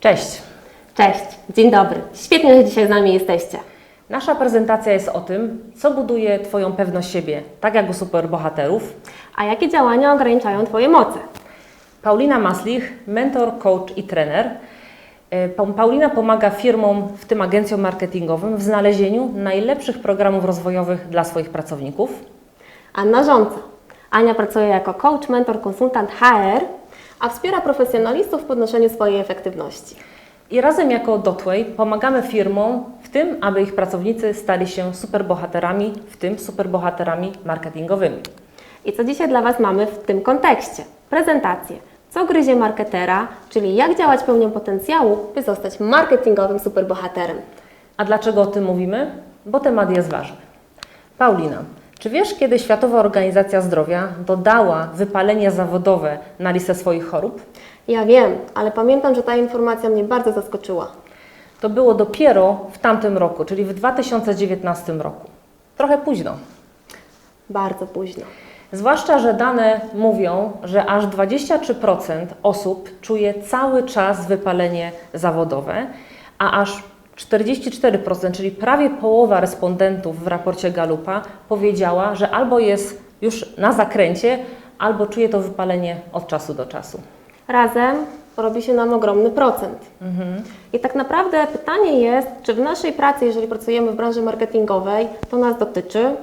Cześć! Cześć, dzień dobry. Świetnie, że dzisiaj z nami jesteście. Nasza prezentacja jest o tym, co buduje Twoją pewność siebie, tak jak u superbohaterów. A jakie działania ograniczają Twoje moce? Paulina Maslich, mentor, coach i trener. E, Pa- Paulina pomaga firmom, w tym agencjom marketingowym, w znalezieniu najlepszych programów rozwojowych dla swoich pracowników. Anna Rząca. Ania pracuje jako coach, mentor, konsultant HR, a wspiera profesjonalistów w podnoszeniu swojej efektywności. I razem jako Dotway pomagamy firmom w tym, aby ich pracownicy stali się superbohaterami, w tym superbohaterami marketingowymi. I co dzisiaj dla Was mamy w tym kontekście? Prezentację. Co gryzie marketera, czyli jak działać pełnią potencjału, by zostać marketingowym superbohaterem. A dlaczego o tym mówimy? Bo temat jest ważny. Paulina, czy wiesz, kiedy Światowa Organizacja Zdrowia dodała wypalenie zawodowe na listę swoich chorób? Ja wiem, ale pamiętam, że ta informacja mnie bardzo zaskoczyła. To było dopiero w tamtym roku, czyli w 2019 roku. Trochę późno. Bardzo późno. Zwłaszcza, że dane mówią, że aż 23% osób czuje cały czas wypalenie zawodowe, a aż 44%, czyli prawie połowa respondentów w raporcie Galupa powiedziała, że albo jest już na zakręcie, albo czuje to wypalenie od czasu do czasu. Razem robi się nam ogromny procent. I tak naprawdę pytanie jest, czy w naszej pracy, jeżeli pracujemy w branży marketingowej, to nas dotyczy.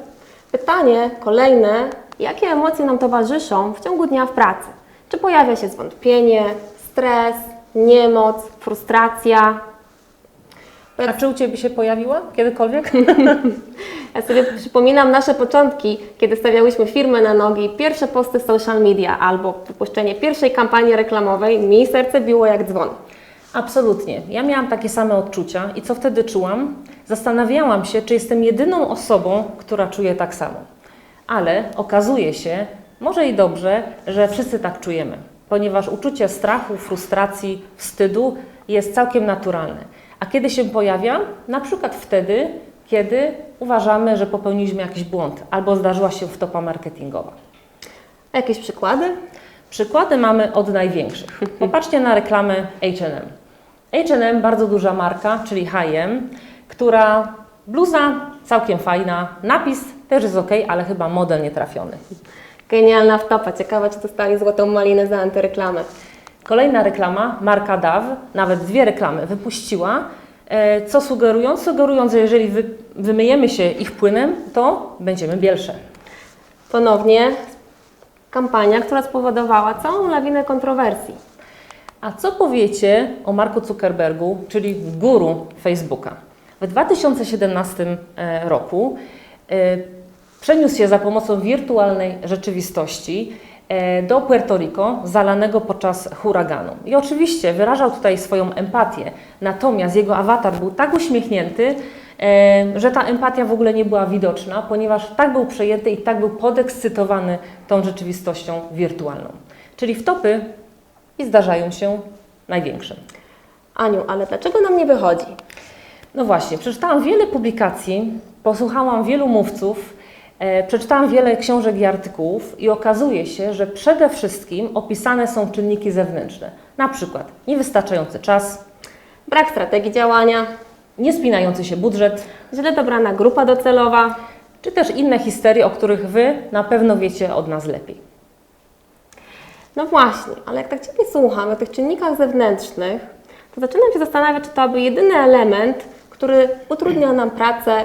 Pytanie kolejne, jakie emocje nam towarzyszą w ciągu dnia w pracy? Czy pojawia się zwątpienie, stres, niemoc, frustracja? A czy u Ciebie się pojawiła kiedykolwiek? Ja sobie przypominam nasze początki, kiedy stawiałyśmy firmę na nogi, pierwsze posty w social media albo wypuszczenie pierwszej kampanii reklamowej, mi serce biło jak dzwon. Absolutnie. Ja miałam takie same odczucia i co wtedy czułam? Zastanawiałam się, czy jestem jedyną osobą, która czuje tak samo. Ale okazuje się, może i dobrze, że wszyscy tak czujemy, ponieważ uczucie strachu, frustracji, wstydu jest całkiem naturalne. A kiedy się pojawia? Na przykład wtedy, kiedy uważamy, że popełniliśmy jakiś błąd albo zdarzyła się wtopa marketingowa. A jakieś przykłady? Przykłady mamy od największych. Popatrzcie na reklamę H&M. H&M bardzo duża marka, czyli H&M, która bluza całkiem fajna, napis też jest ok, ale chyba model nie trafiony. Genialna wtopa. Ciekawe, czy dostali złotą malinę za antyreklamę. Kolejna reklama, marka DAW, nawet dwie reklamy wypuściła, e, co sugerując? Sugerując, że jeżeli wy, wymyjemy się ich płynem, to będziemy bielsze. Ponownie kampania, która spowodowała całą lawinę kontrowersji. A co powiecie o Marku Zuckerbergu, czyli guru Facebooka? W 2017 e, roku e, przeniósł się za pomocą wirtualnej rzeczywistości do Puerto Rico, zalanego podczas huraganu. I oczywiście wyrażał tutaj swoją empatię, natomiast jego awatar był tak uśmiechnięty, e, że ta empatia w ogóle nie była widoczna, ponieważ tak był przejęty i tak był podekscytowany tą rzeczywistością wirtualną. Czyli wtopy i zdarzają się największe. Aniu, ale dlaczego nam nie wychodzi? No właśnie, przeczytałam wiele publikacji, posłuchałam wielu mówców, e, przeczytałam wiele książek i artykułów i okazuje się, że przede wszystkim opisane są czynniki zewnętrzne. Na przykład niewystarczający czas, Brak strategii działania, niespinający się budżet, źle dobrana grupa docelowa. czy też inne histerie, o których Wy na pewno wiecie od nas lepiej. No właśnie, ale jak tak Ciebie słucham o tych czynnikach zewnętrznych, to zaczynam się zastanawiać, czy to aby jedyny element, który utrudnia nam pracę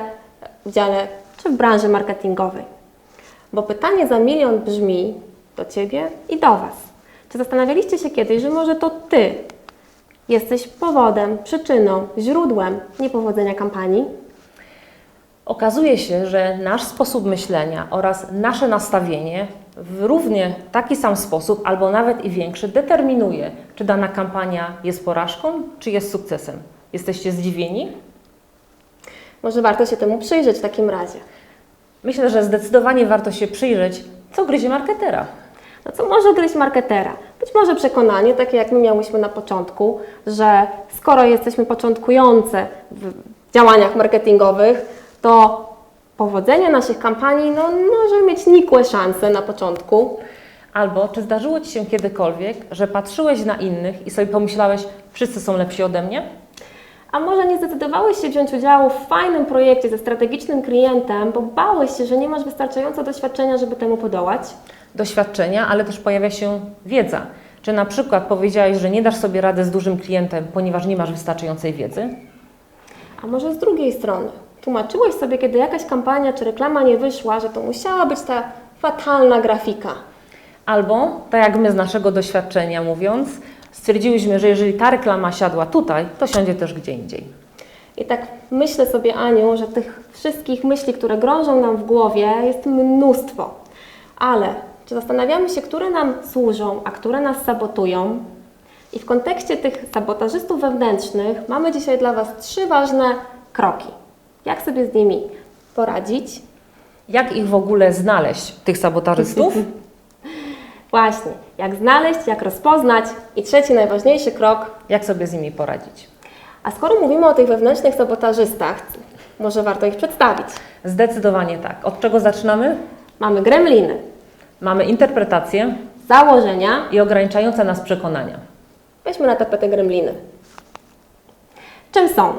w dziale czy w branży marketingowej. Bo pytanie za milion brzmi do Ciebie i do Was. Czy zastanawialiście się kiedyś, że może to Ty jesteś powodem, przyczyną, źródłem niepowodzenia kampanii? Okazuje się, że nasz sposób myślenia oraz nasze nastawienie w równie taki sam sposób, albo nawet i większy, determinuje, czy dana kampania jest porażką, czy jest sukcesem. Jesteście zdziwieni? Może warto się temu przyjrzeć w takim razie. Myślę, że zdecydowanie warto się przyjrzeć, co gryzie marketera. No co może gryźć marketera? Być może przekonanie, takie jak my miałyśmy na początku, że skoro jesteśmy początkujące w działaniach marketingowych, to powodzenie naszych kampanii no, może mieć nikłe szanse na początku. Albo czy zdarzyło Ci się kiedykolwiek, że patrzyłeś na innych i sobie pomyślałeś, wszyscy są lepsi ode mnie? A może nie zdecydowałeś się wziąć udziału w fajnym projekcie ze strategicznym klientem, bo bałeś się, że nie masz wystarczająco doświadczenia, żeby temu podołać? Doświadczenia, ale też pojawia się wiedza. Czy na przykład powiedziałeś, że nie dasz sobie rady z dużym klientem, ponieważ nie masz wystarczającej wiedzy? A może z drugiej strony, tłumaczyłeś sobie, kiedy jakaś kampania czy reklama nie wyszła, że to musiała być ta fatalna grafika. Albo, tak jak my z naszego doświadczenia mówiąc, stwierdziłyśmy, że jeżeli ta reklama siadła tutaj, to siądzie też gdzie indziej. I tak myślę sobie, Aniu, że tych wszystkich myśli, które grążą nam w głowie, jest mnóstwo. Ale czy zastanawiamy się, które nam służą, a które nas sabotują? I w kontekście tych sabotażystów wewnętrznych mamy dzisiaj dla Was trzy ważne kroki. Jak sobie z nimi poradzić? Jak ich w ogóle znaleźć, tych sabotażystów? Właśnie, jak znaleźć, jak rozpoznać i trzeci, najważniejszy krok, Jak sobie z nimi poradzić? a skoro mówimy o tych wewnętrznych sabotażystach, może warto ich przedstawić. Zdecydowanie tak. Od czego zaczynamy? Mamy gremliny, Mamy interpretację założenia, i ograniczające nas przekonania. Weźmy na tapetę gremliny. Czym są?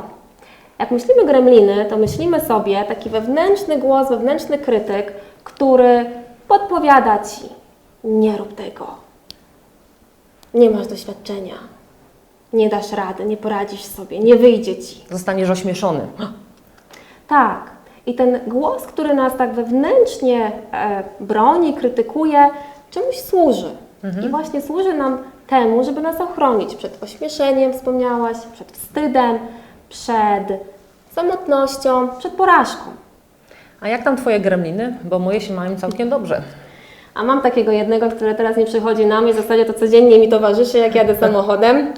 Jak myślimy gremliny, to myślimy sobie taki wewnętrzny głos, wewnętrzny krytyk, który podpowiada Ci, nie rób tego, nie masz doświadczenia, nie dasz rady, nie poradzisz sobie, nie wyjdzie Ci. Zostaniesz ośmieszony. Tak. I ten głos, który nas tak wewnętrznie e, broni, krytykuje, czemuś służy. I właśnie służy nam temu, żeby nas ochronić przed ośmieszeniem, wspomniałaś, przed wstydem, przed samotnością, przed porażką. A jak tam Twoje gremliny? Bo moje się mają całkiem dobrze. A mam takiego jednego, który teraz nie przychodzi na myśl, w zasadzie to codziennie mi towarzyszy, jak jadę samochodem.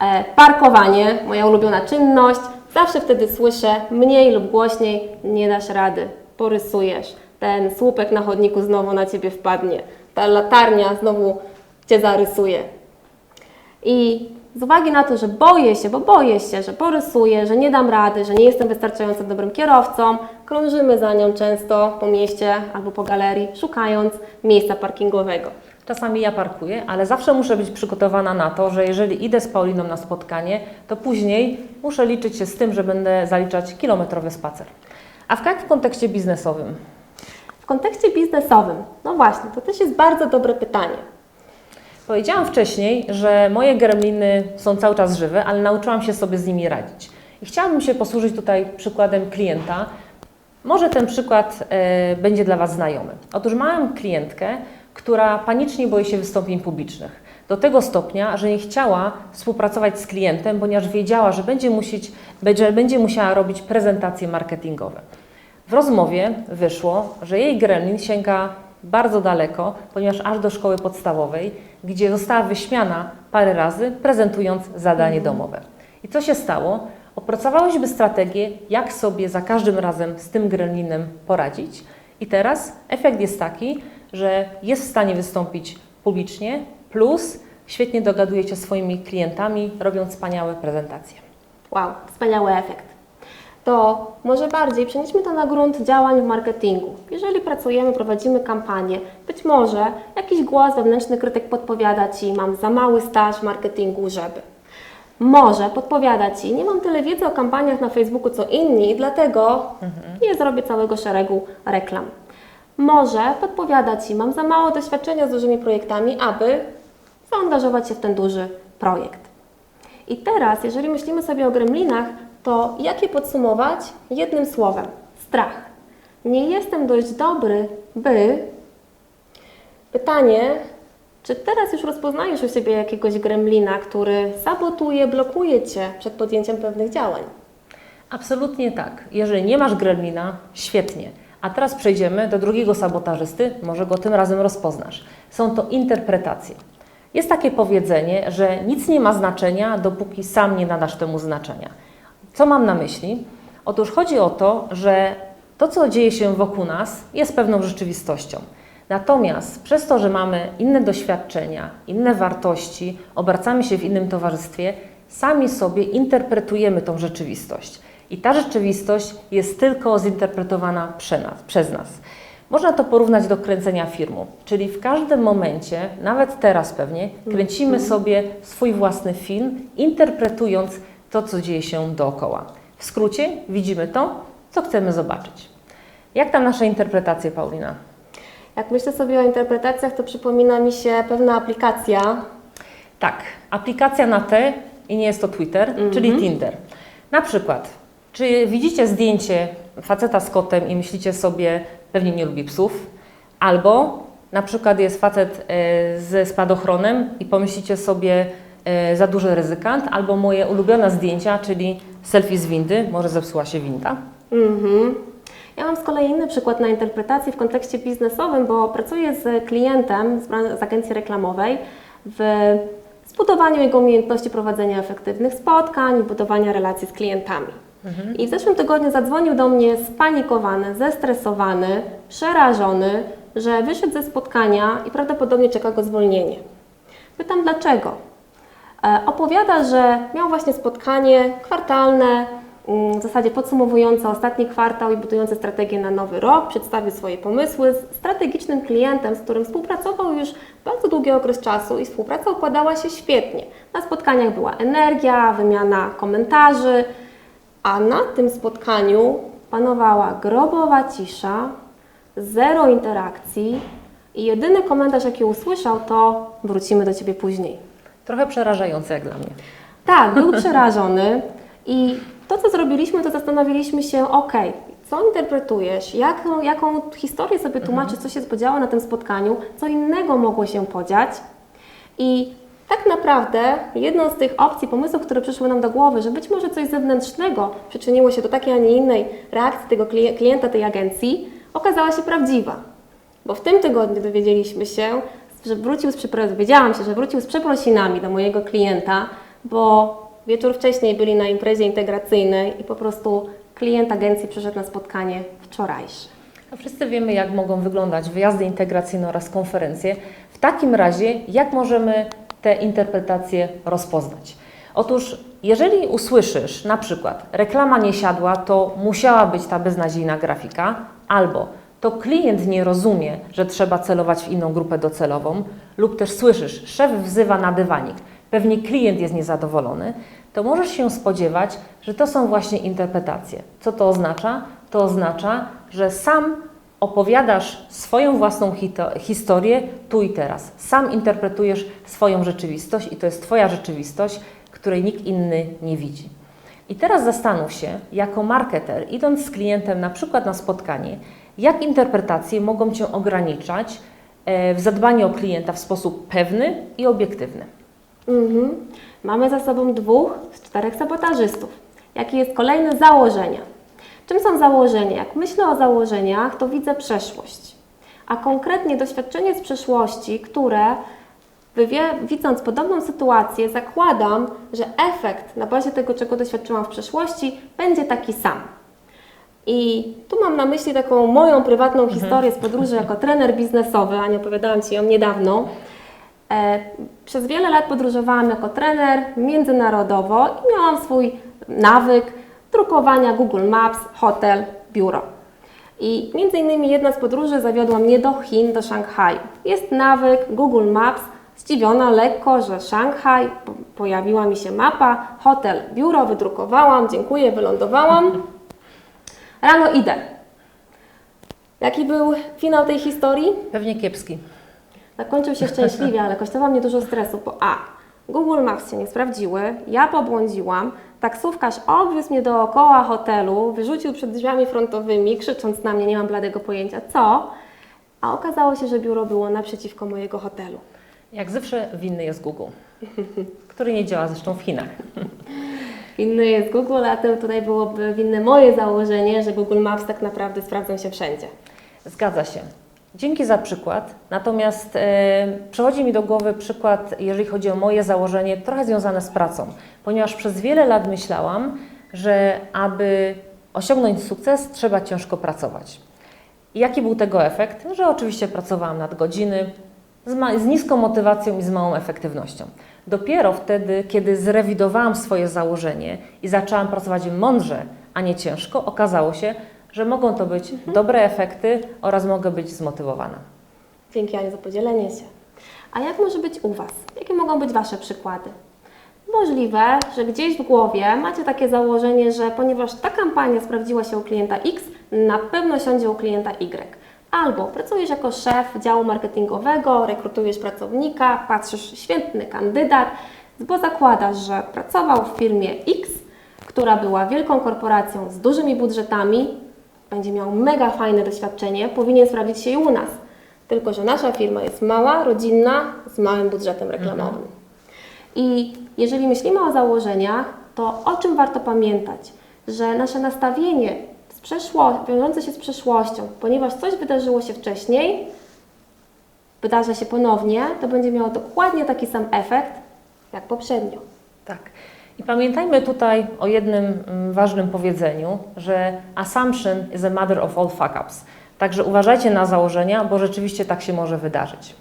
E, parkowanie, moja ulubiona czynność. Zawsze wtedy słyszę mniej lub głośniej, nie dasz rady, porysujesz. Ten słupek na chodniku znowu na Ciebie wpadnie. Ta latarnia znowu Cię zarysuje. I z uwagi na to, że boję się, bo boję się, że porysuję, że nie dam rady, że nie jestem wystarczająco dobrym kierowcą, krążymy za nią często po mieście albo po galerii, szukając miejsca parkingowego. Czasami ja parkuję, ale zawsze muszę być przygotowana na to, że jeżeli idę z Pauliną na spotkanie, to później muszę liczyć się z tym, że będę zaliczać kilometrowy spacer. A w jak w kontekście biznesowym? W kontekście biznesowym, no właśnie, to też jest bardzo dobre pytanie. Powiedziałam wcześniej, że moje gremliny są cały czas żywe, ale nauczyłam się sobie z nimi radzić. I chciałabym się posłużyć tutaj przykładem klienta. Może ten przykład e, będzie dla Was znajomy. Otóż miałam klientkę, która panicznie boi się wystąpień publicznych. Do tego stopnia, że nie chciała współpracować z klientem, ponieważ wiedziała, że będzie, musieć, że będzie musiała robić prezentacje marketingowe. W rozmowie wyszło, że jej gremlin sięga bardzo daleko, ponieważ aż do szkoły podstawowej, gdzie została wyśmiana parę razy, prezentując zadanie domowe. I co się stało? Opracowałyśmy strategię, jak sobie za każdym razem z tym gremlinem poradzić. I teraz efekt jest taki, że jest w stanie wystąpić publicznie, plus świetnie dogaduje się swoimi klientami, robiąc wspaniałe prezentacje. Wow, wspaniały efekt. To może bardziej przenieśmy to na grunt działań w marketingu. Jeżeli pracujemy, prowadzimy kampanię, być może jakiś głos, wewnętrzny krytyk podpowiada Ci, mam za mały staż w marketingu, żeby. Może podpowiada Ci, nie mam tyle wiedzy o kampaniach na Facebooku co inni, dlatego nie zrobię całego szeregu reklam. Może podpowiada Ci, mam za mało doświadczenia z dużymi projektami, aby zaangażować się w ten duży projekt. I teraz, jeżeli myślimy sobie o gremlinach, to jak je podsumować jednym słowem? Strach. Nie jestem dość dobry, by. Pytanie, czy teraz już rozpoznajesz u siebie jakiegoś gremlina, który sabotuje, blokuje Cię przed podjęciem pewnych działań? Absolutnie tak. Jeżeli nie masz gremlina, świetnie. A teraz przejdziemy do drugiego sabotażysty, może go tym razem rozpoznasz. Są to interpretacje. Jest takie powiedzenie, że nic nie ma znaczenia, dopóki sam nie nadasz temu znaczenia. Co mam na myśli? Otóż chodzi o to, że to, co dzieje się wokół nas, jest pewną rzeczywistością. Natomiast przez to, że mamy inne doświadczenia, inne wartości, obracamy się w innym towarzystwie, sami sobie interpretujemy tą rzeczywistość. I ta rzeczywistość jest tylko zinterpretowana przez nas. Można to porównać do kręcenia filmu, czyli w każdym momencie, nawet teraz pewnie, kręcimy sobie swój własny film, interpretując to, co dzieje się dookoła. W skrócie widzimy to, co chcemy zobaczyć. Jak tam nasze interpretacje, Paulina? Jak myślę sobie o interpretacjach, to przypomina mi się pewna aplikacja. Tak, aplikacja na T i nie jest to Twitter, czyli Tinder. Na przykład, czy widzicie zdjęcie faceta z kotem i myślicie sobie, pewnie nie lubi psów, albo na przykład jest facet e, ze spadochronem i pomyślicie sobie, za duży ryzykant, albo moje ulubione zdjęcia, czyli selfie z windy, może zepsuła się winda. Mhm. Ja mam z kolei inny przykład na interpretację w kontekście biznesowym, bo pracuję z klientem z, z agencji reklamowej w zbudowaniu jego umiejętności prowadzenia efektywnych spotkań i budowania relacji z klientami. I w zeszłym tygodniu zadzwonił do mnie spanikowany, zestresowany, przerażony, że wyszedł ze spotkania i prawdopodobnie czeka go zwolnienie. Pytam dlaczego. E, Opowiada, że miał właśnie spotkanie kwartalne, mm, w zasadzie podsumowujące ostatni kwartał i budujące strategię na nowy rok. Przedstawił swoje pomysły z strategicznym klientem, z którym współpracował już bardzo długi okres czasu i współpraca układała się świetnie. Na spotkaniach była energia, wymiana komentarzy, a na tym spotkaniu panowała grobowa cisza, zero interakcji i jedyny komentarz, jaki usłyszał, to wrócimy do Ciebie później. Trochę przerażające jak dla mnie. Tak, był przerażony i to, co zrobiliśmy, to zastanowiliśmy się, ok, co interpretujesz, jaką, jaką historię sobie tłumaczysz, co się podziało na tym spotkaniu, co innego mogło się podziać? I tak naprawdę jedną z tych opcji, pomysłów, które przyszły nam do głowy, że być może coś zewnętrznego przyczyniło się do takiej, a nie innej reakcji tego klien- klienta tej agencji, okazała się prawdziwa. Bo w tym tygodniu dowiedzieliśmy się, że wrócił z przepro- dowiedziałam się, że wrócił z przeprosinami do mojego klienta, bo wieczór wcześniej byli na imprezie integracyjnej i po prostu klient agencji przyszedł na spotkanie wczorajsze. A wszyscy wiemy, jak mogą wyglądać wyjazdy integracyjne oraz konferencje. W takim razie, jak możemy te interpretacje rozpoznać? Otóż, jeżeli usłyszysz na przykład reklama nie siadła, to musiała być ta beznadziejna grafika, albo to klient nie rozumie, że trzeba celować w inną grupę docelową, lub też słyszysz, szef wzywa na dywanik, pewnie klient jest niezadowolony, to możesz się spodziewać, że to są właśnie interpretacje. Co to oznacza? To oznacza, że sam opowiadasz swoją własną historię tu i teraz. Sam interpretujesz swoją rzeczywistość i to jest Twoja rzeczywistość, której nikt inny nie widzi. I teraz zastanów się, jako marketer, idąc z klientem na przykład na spotkanie, jak interpretacje mogą Cię ograniczać e, w zadbaniu o klienta w sposób pewny i obiektywny. Mhm. Mamy za sobą dwóch z czterech sabotażystów. Jakie jest kolejne założenie? Czym są założenia? Jak myślę o założeniach, to widzę przeszłość, a konkretnie doświadczenie z przeszłości, które wywie- widząc podobną sytuację, zakładam, że efekt na bazie tego, czego doświadczyłam w przeszłości, będzie taki sam. I tu mam na myśli taką moją prywatną historię z podróży jako trener biznesowy, a nie opowiadałam Ci ją niedawno. E, Przez wiele lat podróżowałam jako trener międzynarodowo i miałam swój nawyk drukowania Google Maps, hotel, biuro. I między innymi jedna z podróży zawiodła mnie do Chin, do Szanghaju. Jest nawyk Google Maps, zdziwiona lekko, że Szanghaj, po- pojawiła mi się mapa, hotel, biuro, wydrukowałam, dziękuję, wylądowałam. Rano idę. Jaki był finał tej historii? Pewnie kiepski. Zakończył się szczęśliwie, ale kosztowało mnie dużo stresu, bo a, Google Maps się nie sprawdziły, ja pobłądziłam, taksówkarz obwiózł mnie dookoła hotelu, wyrzucił przed drzwiami frontowymi, krzycząc na mnie, nie mam bladego pojęcia co, a okazało się, że biuro było naprzeciwko mojego hotelu. Jak zawsze winny jest Google, który nie działa zresztą w Chinach. Inny jest Google, a to tutaj byłoby winne moje założenie, że Google Maps tak naprawdę sprawdzą się wszędzie. Zgadza się. Dzięki za przykład. Natomiast e, przychodzi mi do głowy przykład, jeżeli chodzi o moje założenie, trochę związane z pracą, ponieważ przez wiele lat myślałam, że aby osiągnąć sukces, trzeba ciężko pracować. Jaki był tego efekt? Że oczywiście pracowałam nad godziny z, z niską motywacją i z małą efektywnością. Dopiero wtedy, kiedy zrewidowałam swoje założenie i zaczęłam pracować mądrze, a nie ciężko, okazało się, że mogą to być dobre efekty oraz mogę być zmotywowana. Dzięki Aniu za podzielenie się. A jak może być u Was? Jakie mogą być Wasze przykłady? Możliwe, że gdzieś w głowie macie takie założenie, że ponieważ ta kampania sprawdziła się u klienta X, na pewno siądzie u klienta Y. Albo pracujesz jako szef działu marketingowego, rekrutujesz pracownika, patrzysz, świetny kandydat, bo zakładasz, że pracował w firmie X, która była wielką korporacją z dużymi budżetami, będzie miał mega fajne doświadczenie, powinien sprawdzić się i u nas. Tylko, że nasza firma jest mała, rodzinna, z małym budżetem reklamowym. I jeżeli myślimy o założeniach, to o czym warto pamiętać? Że nasze nastawienie z przeszło, wiążące się z przeszłością, ponieważ coś wydarzyło się wcześniej, wydarza się ponownie, to będzie miało dokładnie taki sam efekt jak poprzednio. Tak. I pamiętajmy tutaj o jednym mm, ważnym powiedzeniu, że assumption is a mother of all fuck-ups. Także uważajcie na założenia, bo rzeczywiście tak się może wydarzyć.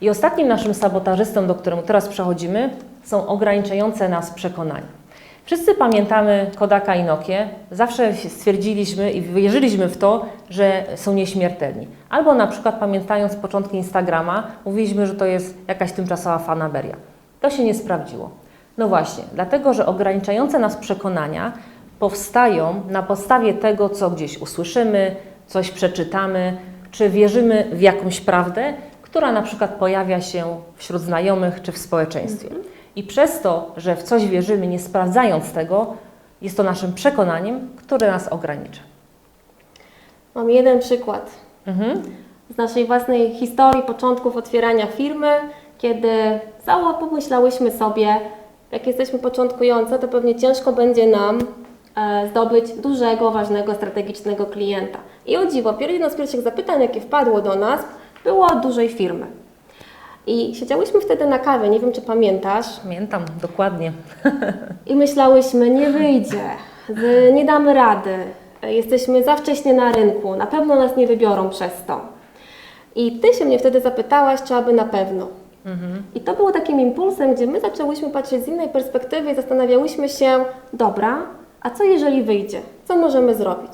I ostatnim naszym sabotażystą, do którego teraz przechodzimy, są ograniczające nas przekonania. Wszyscy pamiętamy Kodaka i Nokię. Zawsze stwierdziliśmy i wierzyliśmy w to, że są nieśmiertelni. Albo na przykład pamiętając początki Instagrama, mówiliśmy, że to jest jakaś tymczasowa fanaberia. To się nie sprawdziło. No właśnie, dlatego, że ograniczające nas przekonania powstają na podstawie tego, co gdzieś usłyszymy, coś przeczytamy, czy wierzymy w jakąś prawdę, która na przykład pojawia się wśród znajomych czy w społeczeństwie. I przez to, że w coś wierzymy, nie sprawdzając tego, jest to naszym przekonaniem, które nas ogranicza. Mam jeden przykład Mhm. z naszej własnej historii początków otwierania firmy, kiedy cało pomyślałyśmy sobie, jak jesteśmy początkujące, to pewnie ciężko będzie nam e, zdobyć dużego, ważnego, strategicznego klienta. I o dziwo, jedno z pierwszych zapytań, jakie wpadło do nas, było od dużej firmy. I siedziałyśmy wtedy na kawie, nie wiem czy pamiętasz, Pamiętam dokładnie. i myślałyśmy, nie wyjdzie, nie damy rady, jesteśmy za wcześnie na rynku, na pewno nas nie wybiorą przez to. I Ty się mnie wtedy zapytałaś, czy aby na pewno. I to było takim impulsem, gdzie my zaczęłyśmy patrzeć z innej perspektywy i zastanawiałyśmy się, dobra, a co jeżeli wyjdzie? Co możemy zrobić?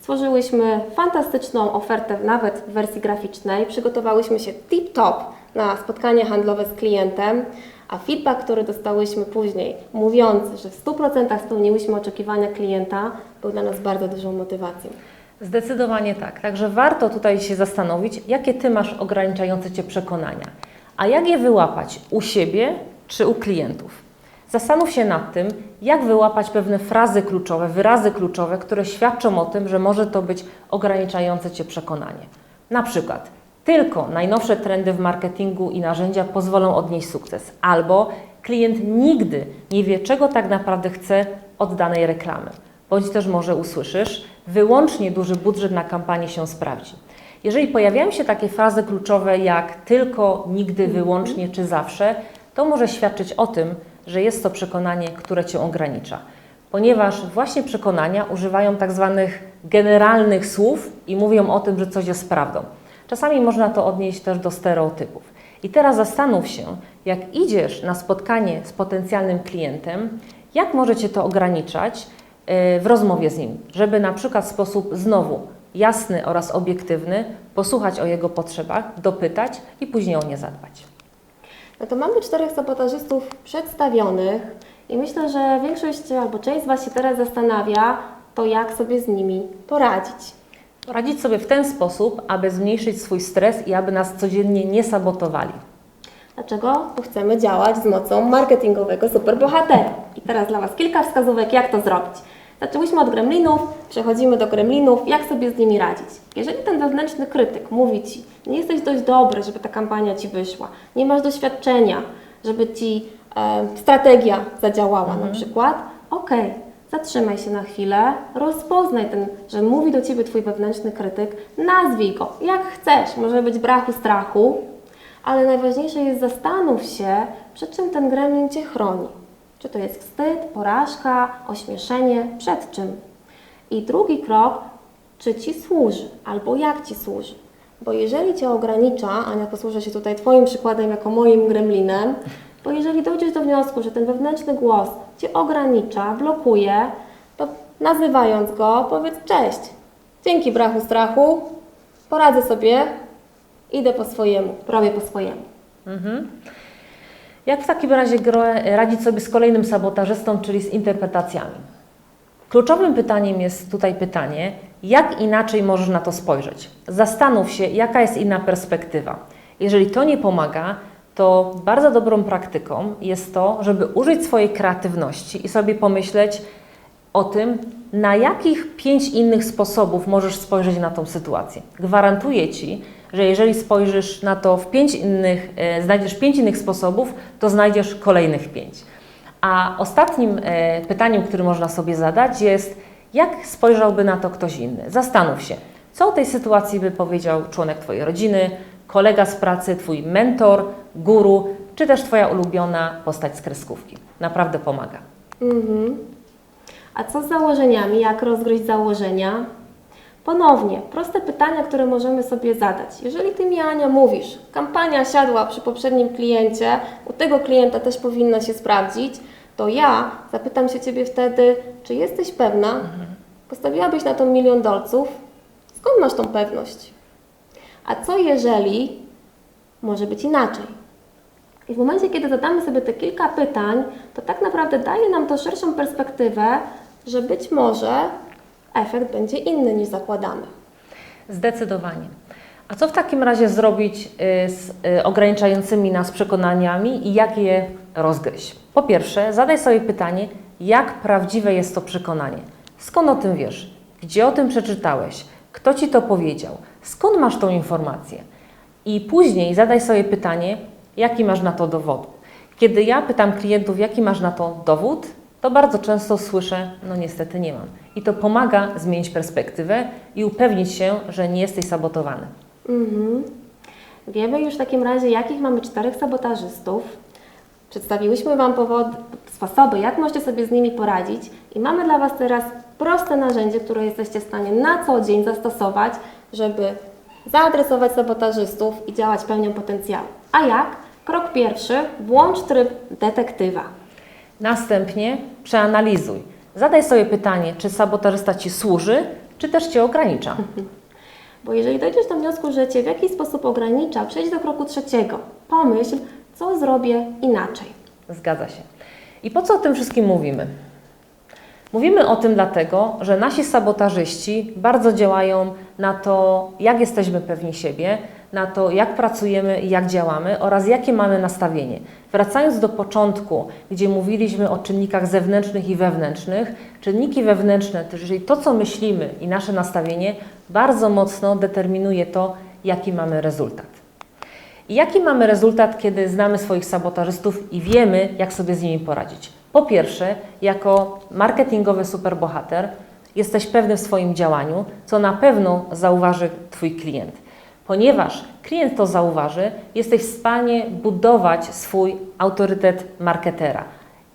Stworzyłyśmy fantastyczną ofertę, nawet w wersji graficznej. Przygotowałyśmy się tip-top na spotkanie handlowe z klientem, a feedback, który dostałyśmy później, mówiący, że w 100% spełniłyśmy oczekiwania klienta, był dla nas bardzo dużą motywacją. Zdecydowanie tak. Także warto tutaj się zastanowić, jakie Ty masz ograniczające Cię przekonania, a jak je wyłapać u siebie czy u klientów. Zastanów się nad tym, jak wyłapać pewne frazy kluczowe, wyrazy kluczowe, które świadczą o tym, że może to być ograniczające Cię przekonanie. Na przykład, tylko najnowsze trendy w marketingu i narzędzia pozwolą odnieść sukces, albo klient nigdy nie wie, czego tak naprawdę chce od danej reklamy. Bądź też może usłyszysz, wyłącznie duży budżet na kampanię się sprawdzi. Jeżeli pojawiają się takie frazy kluczowe jak tylko, nigdy, wyłącznie czy zawsze, to może świadczyć o tym, że jest to przekonanie, które Cię ogranicza. Ponieważ właśnie przekonania używają tak zwanych generalnych słów i mówią o tym, że coś jest prawdą. Czasami można to odnieść też do stereotypów. I teraz zastanów się, jak idziesz na spotkanie z potencjalnym klientem, jak możecie to ograniczać yy, w rozmowie z nim, żeby na przykład w sposób znowu jasny oraz obiektywny posłuchać o jego potrzebach, dopytać i później o nie zadbać. No to mamy czterech sabotażystów przedstawionych i myślę, że większość albo część z Was się teraz zastanawia, to jak sobie z nimi poradzić. Radzić sobie w ten sposób, aby zmniejszyć swój stres i aby nas codziennie nie sabotowali. Dlaczego? Bo chcemy działać z mocą marketingowego superbohatera. I teraz dla Was kilka wskazówek, jak to zrobić. Zaczęłyśmy od gremlinów, przechodzimy do gremlinów, jak sobie z nimi radzić. Jeżeli ten wewnętrzny krytyk mówi Ci, nie jesteś dość dobry, żeby ta kampania Ci wyszła, nie masz doświadczenia, żeby Ci e, strategia zadziałała na przykład, okej, zatrzymaj się na chwilę, rozpoznaj ten, że mówi do Ciebie Twój wewnętrzny krytyk, nazwij go jak chcesz, może być brachu strachu, ale najważniejsze jest zastanów się, przed czym ten gremlin Cię chroni. Czy to jest wstyd, porażka, ośmieszenie, przed czym? I drugi krok, czy Ci służy, albo jak Ci służy. Bo jeżeli Cię ogranicza, Ania posłużę się tutaj Twoim przykładem jako moim gremlinem, bo jeżeli dojdziesz do wniosku, że ten wewnętrzny głos Cię ogranicza, blokuje, to nazywając go powiedz cześć, dzięki brachu strachu poradzę sobie, idę po swojemu, robię po swojemu. Jak w takim razie radzić sobie z kolejnym sabotażystą, czyli z interpretacjami? Kluczowym pytaniem jest tutaj pytanie, jak inaczej możesz na to spojrzeć? Zastanów się, jaka jest inna perspektywa. Jeżeli to nie pomaga, to bardzo dobrą praktyką jest to, żeby użyć swojej kreatywności i sobie pomyśleć o tym, na jakich pięć innych sposobów możesz spojrzeć na tą sytuację. Gwarantuję Ci, że jeżeli spojrzysz na to w pięć innych, e, znajdziesz pięć innych sposobów, to znajdziesz kolejnych pięć. A ostatnim e, pytaniem, które można sobie zadać jest, jak spojrzałby na to ktoś inny? Zastanów się, co o tej sytuacji by powiedział członek Twojej rodziny, kolega z pracy, Twój mentor, guru, czy też Twoja ulubiona postać z kreskówki. Naprawdę pomaga. Mhm. A co z założeniami? Jak rozgryźć założenia? Ponownie, proste pytania, które możemy sobie zadać. Jeżeli Ty mi, Ania, mówisz, kampania siadła przy poprzednim kliencie, u tego klienta też powinna się sprawdzić, to ja zapytam się Ciebie wtedy, czy jesteś pewna? Postawiłabyś na to milion dolców? Skąd masz tą pewność? A co jeżeli może być inaczej? I w momencie, kiedy zadamy sobie te kilka pytań, to tak naprawdę daje nam to szerszą perspektywę, że być może efekt będzie inny niż zakładamy. Zdecydowanie. A co w takim razie zrobić y, z y, ograniczającymi nas przekonaniami i jak je rozgryźć? Po pierwsze, zadaj sobie pytanie, jak prawdziwe jest to przekonanie. Skąd o tym wiesz? Gdzie o tym przeczytałeś? Kto ci to powiedział? Skąd masz tą informację? I później zadaj sobie pytanie, jaki masz na to dowód. Kiedy ja pytam klientów, jaki masz na to dowód, to bardzo często słyszę, no niestety nie mam. I to pomaga zmienić perspektywę i upewnić się, że nie jesteś sabotowany. Mhm. Wiemy już w takim razie, jakich mamy czterech sabotażystów. Przedstawiłyśmy Wam powody, sposoby, jak możecie sobie z nimi poradzić i mamy dla Was teraz proste narzędzie, które jesteście w stanie na co dzień zastosować, żeby zaadresować sabotażystów i działać pełnią potencjału. A jak? Krok pierwszy, włącz tryb detektywa. Następnie przeanalizuj. Zadaj sobie pytanie, czy sabotażysta Ci służy, czy też Cię ogranicza. Bo jeżeli dojdziesz do wniosku, że Cię w jakiś sposób ogranicza, przejdź do kroku trzeciego. Pomyśl, co zrobię inaczej. Zgadza się. I po co o tym wszystkim mówimy? Mówimy o tym dlatego, że nasi sabotażyści bardzo działają na to, jak jesteśmy pewni siebie, na to, jak pracujemy i jak działamy oraz jakie mamy nastawienie. Wracając do początku, gdzie mówiliśmy o czynnikach zewnętrznych i wewnętrznych, czynniki wewnętrzne, czyli to, co myślimy i nasze nastawienie, bardzo mocno determinuje to, jaki mamy rezultat. I jaki mamy rezultat, kiedy znamy swoich sabotażystów i wiemy, jak sobie z nimi poradzić? Po pierwsze, jako marketingowy superbohater jesteś pewny w swoim działaniu, co na pewno zauważy Twój klient. Ponieważ klient to zauważy, jesteś w stanie budować swój autorytet marketera.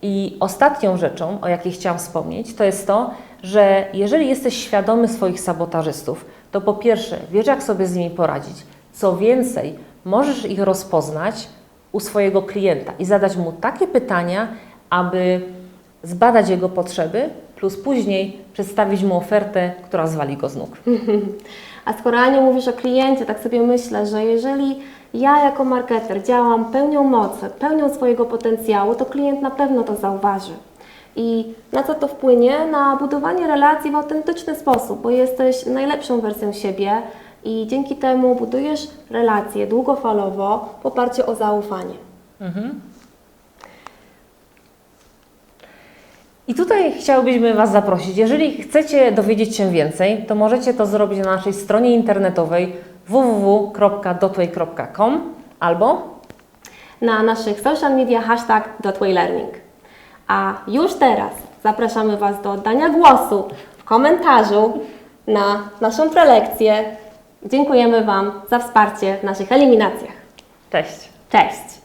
I ostatnią rzeczą, o jakiej chciałam wspomnieć, to jest to, że jeżeli jesteś świadomy swoich sabotażystów, to po pierwsze wiesz, jak sobie z nimi poradzić. Co więcej, możesz ich rozpoznać u swojego klienta i zadać mu takie pytania, aby zbadać jego potrzeby, plus później przedstawić mu ofertę, która zwali go z nóg. A skoro Aniu mówisz o kliencie, tak sobie myślę, że jeżeli ja jako marketer działam pełnią mocy, pełnią swojego potencjału, to klient na pewno to zauważy. I na co to wpłynie? Na budowanie relacji w autentyczny sposób, bo jesteś najlepszą wersją siebie i dzięki temu budujesz relacje długofalowo w oparciu o zaufanie. I tutaj chciałbyśmy Was zaprosić. Jeżeli chcecie dowiedzieć się więcej, to możecie to zrobić na naszej stronie internetowej www.dotway.com albo na naszych social media hashtag dotwaylearning. A już teraz zapraszamy Was do oddania głosu w komentarzu na naszą prelekcję. Dziękujemy Wam za wsparcie w naszych eliminacjach. cześć. Cześć!